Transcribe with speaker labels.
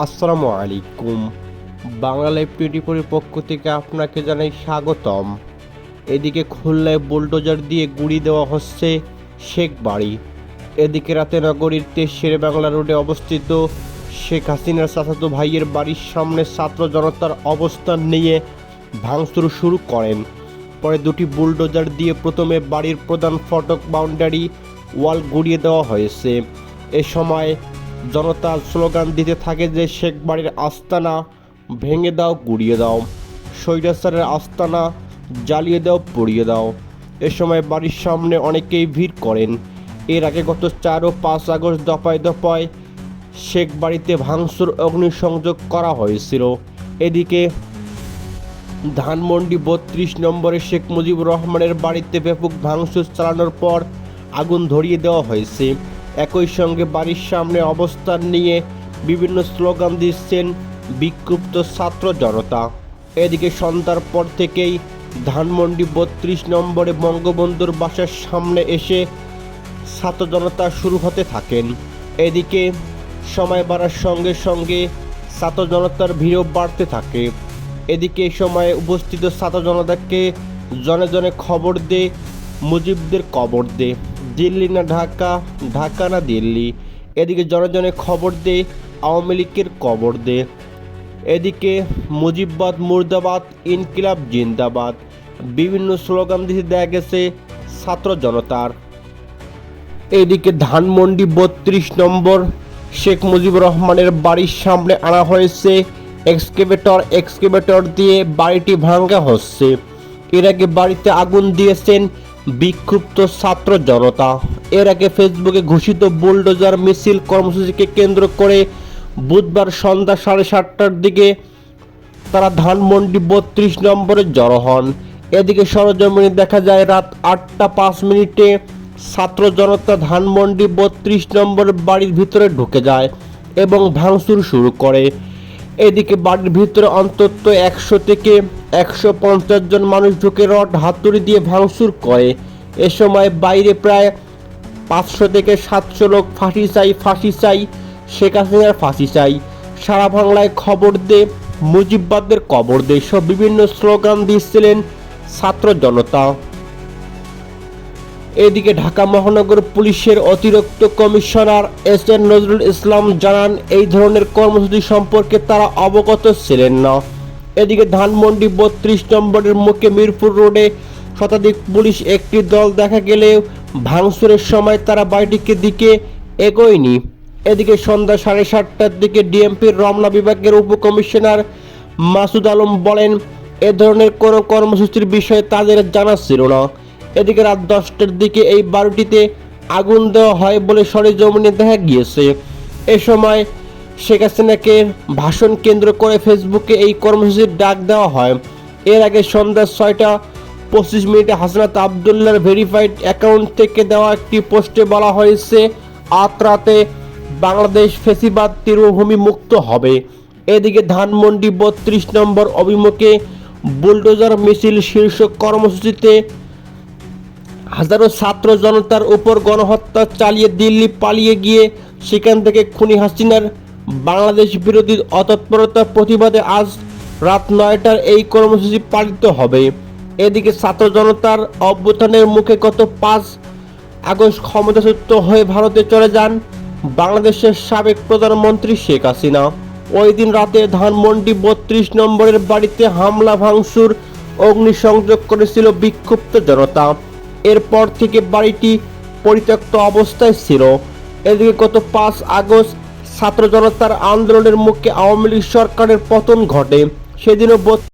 Speaker 1: আসসালামু আলাইকুম। Bangla live twenty ফোরের পক্ষ থেকে আপনাকে জানাই স্বাগতম। এদিকে খুলনায় বুলডোজার দিয়ে গুড়ি দেওয়া হচ্ছে শেখ বাড়ি। এদিকে রাতে নগরীর তেশের বাংলা রোডে অবস্থিত শেখ হাসিনার চাচাতো ভাইয়ের বাড়ির সামনে ছাত্র জনতার অবস্থান নিয়ে ভাঙচুর শুরু করেন। পরে দুটি বুলডোজার দিয়ে প্রথমে বাড়ির প্রধান ফটক বাউন্ডারি ওয়াল গুড়িয়ে দেওয়া হয়েছে। এ সময় জনতা স্লোগান দিতে থাকে যে শেখ বাড়ির আস্তানা ভেঙে দাও, গুড়িয়ে দাও। সৈরাসারের আস্তানা জ্বালিয়ে দাও, পুড়িয়ে দাও। এ সময় বাড়ির সামনে অনেকেই ভিড় করেন। এর আগে গত চার ও পাঁচ আগস্ট দফায় দফায় শেখ বাড়িতে ভাঙচুর, অগ্নিসংযোগ করা হয়েছিল। এদিকে ধানমন্ডি বত্রিশ নম্বরে শেখ মুজিবুর রহমানের বাড়িতে ব্যাপক ভাঙচুর চালানোর পর আগুন ধরিয়ে দেওয়া হয়েছে। একই সঙ্গে বাড়ির সামনে অবস্থান নিয়ে বিভিন্ন স্লোগান দিচ্ছেন বিক্ষুব্ধ ছাত্র জনতা। এদিকে সন্ধ্যার পর থেকেই ধানমন্ডি বত্রিশ নম্বরে বঙ্গবন্ধুর বাসার সামনে এসে ছাত্র জনতা শুরু হতে থাকেন। এদিকে সময় বাড়ার সঙ্গে সঙ্গে ছাত্র জনতার ভিড়ও বাড়তে থাকে। এদিকে এই সময়ে উপস্থিত ছাত্র জনতাকে জনে জনে খবর দে, মুজিবদের কবর দে। দিল্লি না ঢাকা ঢাকা না দিল্লি। এদিকে জনে জনে খবর দে, আওয়ামী লীগের কবর দে। এদিকে মুজিববাদ, মুর্দাবাদ, ইনকিলাব, জিন্দাবাদ। বিভিন্ন স্লোগান দিতে দেখা গেছে ছাত্র জনতার। এদিকে ধানমন্ডি বত্রিশ নম্বর, শেখ মুজিবুর রহমানের বাড়ির সামনে আনা হয়েছে এক্সকেভেটর। এক্সকেভেটর দিয়ে বাড়িটি ভাঙ্গা হচ্ছে। এর আগে বাড়িতে আগুন দিয়েছেন বিক্ষুব্ধ ছাত্র জনতা। এর আগে ফেসবুকে ঘোষিত বুলডোজার মিছিল কর্মসূচিকে কেন্দ্র করে বুধবার সন্ধ্যা সাড়ে সাতটার দিকে তারা ধানমন্ডি বত্রিশ নম্বরে জড়ো হন। এদিকে সরজমিনে দেখা যায়, রাত আটটা পাঁচ মিনিটে ছাত্র জনতা ধানমন্ডি বত্রিশ নম্বর বাড়ির ভিতরে ঢুকে যায় এবং ভাঙচুর শুরু করে। এদিকে বাড়ির ভিতরে অন্তত একশো থেকে একশো পঞ্চাশ জন মানুষ ঢুকে রড হাতুড়ি দিয়ে ভাঙচুর করে। এ সময় বাইরে প্রায় পাঁচশো থেকে সাতশো লোক ফাঁসি চাই ফাঁসি চাই, শেখ হাসিনার ফাঁসি চাই। সারা বাংলায় খবর দে, মুজিববাদের কবর দে সব বিভিন্ন স্লোগান দিচ্ছিলেন ছাত্র জনতা। এদিকে ঢাকা মহানগর পুলিশের অতিরিক্ত commissioner S N Nazrul Islam জানান, এই ধরনের কর্মসূচি সম্পর্কে তারা অবগত ছিলেন না। এদিকে ধানমন্ডি বত্রিশ নম্বরের মুখে মিরপুর রোডে শতাধিক পুলিশ একটি দল দেখা গেলেও ভাঙচুরের সময় তারা বাড়িটিকে দিকে এগোয়নি। এদিকে সন্ধ্যা সাড়ে সাতটার দিকে ডিএমপির রমনা বিভাগের উপকমিশনার মাসুদ আলম বলেন, এ ধরনের কোনো কর্মসূচির বিষয়ে তাদের জানা ছিল না। এদিকে রাত দশটার দিকে এই বারোটিতে আগুন দেওয়া হয় বলে সরেজমিনে দেখা গিয়েছে। এ সময় শেখ হাসিনাকে ভাষণ কেন্দ্র করে ফেসবুকে এই কর্মসূচির ডাক দেওয়া হয়। এর আগে সন্ধ্যা ছয়টা পঁচিশ মিনিটে হাসনাত আবদুল্লার ভেরিফাইড অ্যাকাউন্ট থেকে দেওয়া একটি পোস্টে বলা হয়েছে আত রাতে বাংলাদেশ ফেসিবাদ তীর্বভূমি মুক্ত হবে। এদিকে ধানমন্ডি বত্রিশ নম্বর অভিমুখে বুলডোজার মিছিল শীর্ষক কর্মসূচিতে হাজারো ছাত্র জনতার উপর গণহত্যা চালিয়ে দিল্লি পালিয়ে গিয়ে সেখান থেকে খুনি হাসিনার বাংলাদেশ বিরোধী অতৎপরতার প্রতিবাদে আজ রাত নয়টার এই কর্মসূচি পালিত হবে। এদিকে ছাত্র জনতার অভ্যুত্থানের মুখে গত পাঁচ আগস্ট ক্ষমতাচ্যুত হয়ে ভারতে চলে যান বাংলাদেশের সাবেক প্রধানমন্ত্রী শেখ হাসিনা। ওই দিন রাতে ধানমন্ডি বত্রিশ নম্বরের বাড়িতে হামলা ভাঙচুর, অগ্নিসংযোগ করেছিল বিক্ষুব্ধ জনতা। এরপর থেকে বাড়িটি পরিত্যক্ত অবস্থায় ছিল। এদিকে গত পাঁচ আগস্ট ছাত্র জনতার আন্দোলনের মুখে আওয়ামী লীগ সরকারের পতন ঘটে। সেদিনও